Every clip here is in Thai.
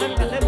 กันเลย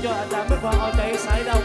ประโยชน์อาจารย์ไม่คว้อเอาใจสายดาว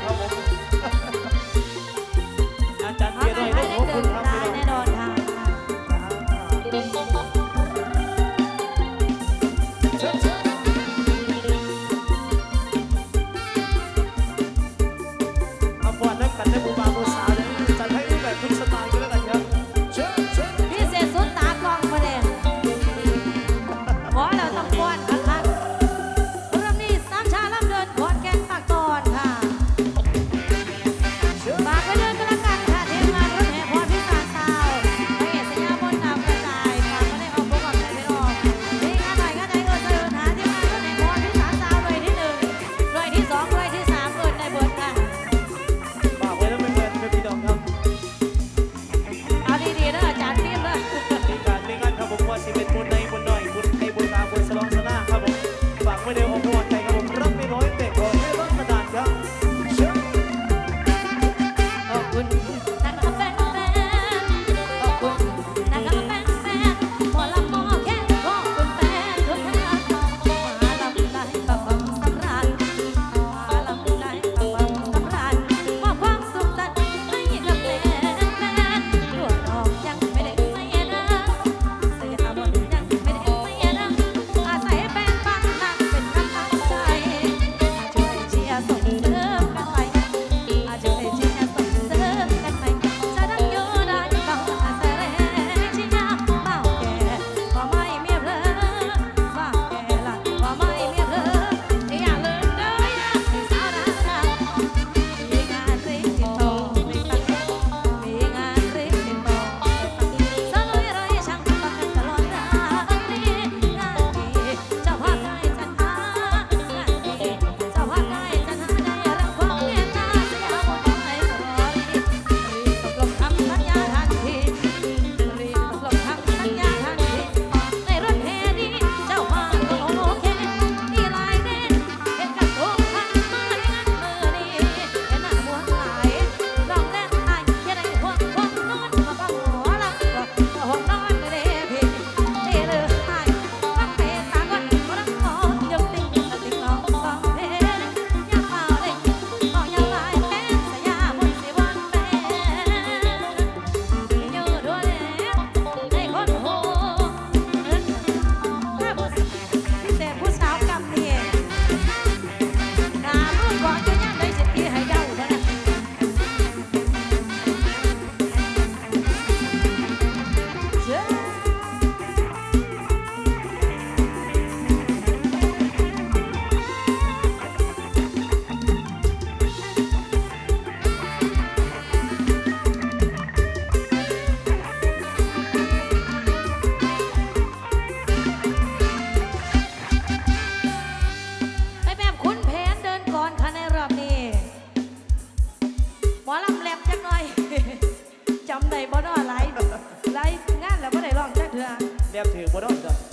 หมอลำแลบจักหน่อย จำได้บ่ดอไรไรงานแล้วบ่ได้ร้องจักเถอะแลบถือบ่ดอนจ้ะ